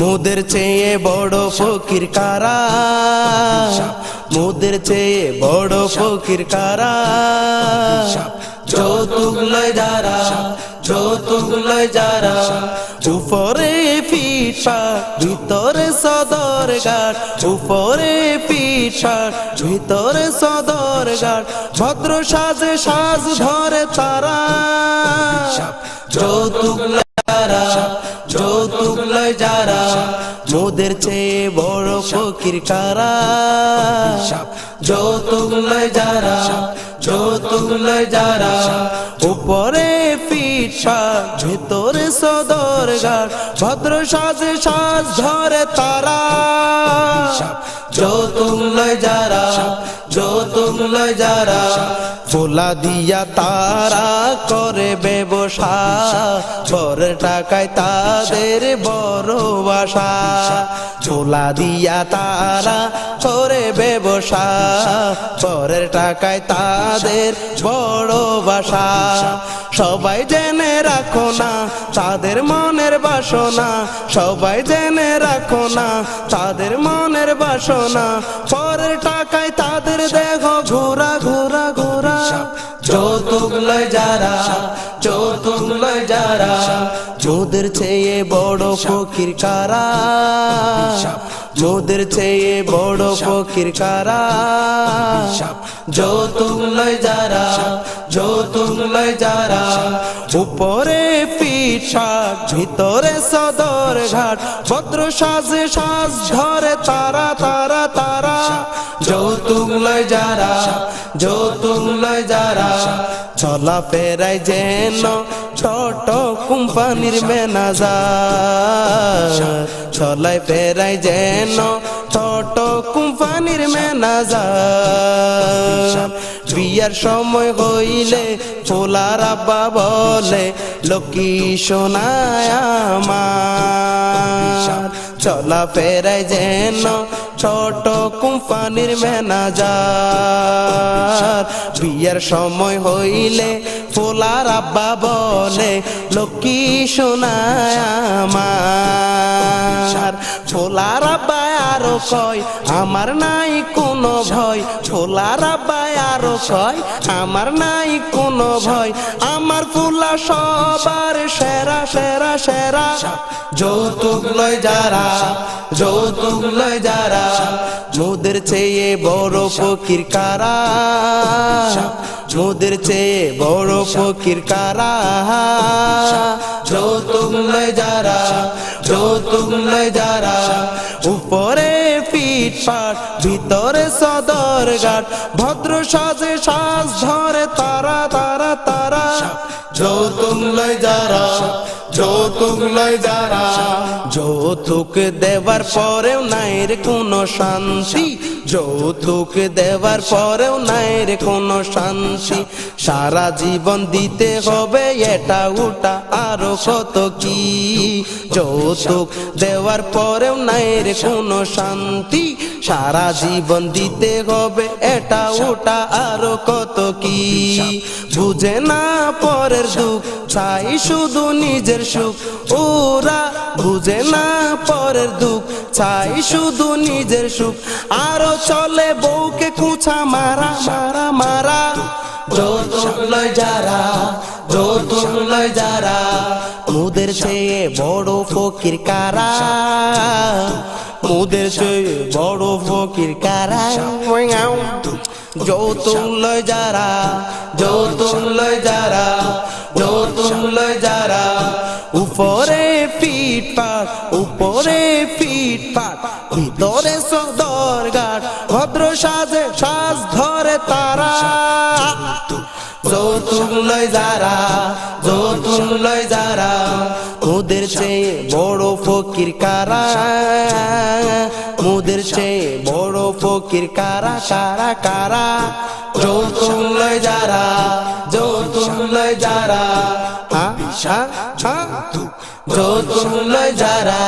মোদের চেয়ে বড় ফকির কারা? মোদের চেয়ে বড় ফকির কারা? যৌতুক লয় যারা, যৌতুক লয় যারা উপরে পিঠা ভিতরে সদর গাট উপরে পিঠা ভিতরে সদর গাট ভদ্র সাজে সাজ ধরে তারা। যৌতুক চেয়ে বড় ফকির কারা? যৌতুক লয় যারা যৌতুক লয় যারা, উপরে পিঠা ভেতরে সদর গার ভদ্র সাজে সাজ ধরে তারা। যৌতুক লয় যারা যৌতুক লয় যারা ফোলা দিয়া তারা করে ব্যবসা। বর টাকায় তাদের বড় বাসা ছোলা দিয়া তারা করে ব্যবসা। পরের টাকায় তাদের বড় বাসা সবাই জেনে রাখো না, তাদের মনের বাসনা। সবাই জেনে রাখো না, তাদের মনের বাসনা। পরের টাকায় তাদের দেহ ঘোরা ঘোরা মোদের চেয়ে বড় ফকির কারা? মোদের চেয়ে বড় ফকির কারা? যৌতুক লয় যারা যৌতুক লয় যারা, উপরে পিঠা ভিতরে সদর ঘাট ভদ্র সাজে সাজ ধরে তারা তারা তারা যৌতুক লয় যারা যৌতুক লয় যারা চলা ফেরাই যেন ছোট কোম্পানির ম্যানেজার। চলাই ফেরাই যেন ছোট কোম্পানির ম্যানেজার। বিয়ার সময় হইলে পোলার আব্বা বলে লক্ষ্মী সোনায় আমার। চলা ফেরাই যেন ছোট কোম্পানির ম্যানেজার। বিয়ের সময় হইলে পোলার আব্বা বলে লক্ষ্মী সোনায় আমার। পোলার আব্বা আরও কয়, আমার নাই কোনো ভয়। পোলার আব্বা আরও কয়, আমার নাই কোনো ভয়। আমার ফুলা সবার সেরা সেরা সেরা। যৌতুক লয় যারা, যৌতুক লয় যারা, মোদের চেয়ে বড় ফকির কারা? মোদের চেয়ে বড় ফকির কারা? যৌতুক লয় যারা, যৌতুক লয় যারা। উপরে পিঠ পাট ভিতরে সদর ঘাট। ভদ্র সাজে সাজ ধরে তারা তারা তারা। যৌতুক লয় যারা যৌতুক লয় যারা, যৌতুক দেবার পরেও নাই রে কোনো শান্তি। যৌতুক দেবার পরেও নাই রে কোনো শান্তি। সারা জীবন দিতে হবে এটা ওটা আরও কত কি? যৌতুক দেওয়ার পরেও নাই রে কোনো শান্তি। সারা জীবন দিতে হবে এটা ওটা আরও কত বুঝে না পরের সুখ চাই শুধু নিজের সুখ। ওরা বুঝে না পরের দুঃখ, চাই শুধু নিজের সুখ। আরও চলে বউকে কুছা মারা মারা মারা। যৌতুক লয় যারা যৌতুক লয় যারা, মুদের চেয়ে বড় ফকির কারা? মুদের চেয়ে বড় ফকির কারা? যৌতুক লয় যারা যৌতুক লয় যারা যৌতুক লয় যারা, উপরে পিঠ পাট উপরে পিঠ পাট ভিতরে সদর গাট ভদ্র সাজে সাজ ধরে তারা। যৌতুক লয় যারা যৌতুক লয় যারা, ওদের চেয়ে বড় ফকির কারা? মোদের চেয়ে বড় ফকির কারা কারা কারা? যৌতুক লয় যারা যৌতুক লয় যারা। হা হা হা যৌতুক লয় যারা।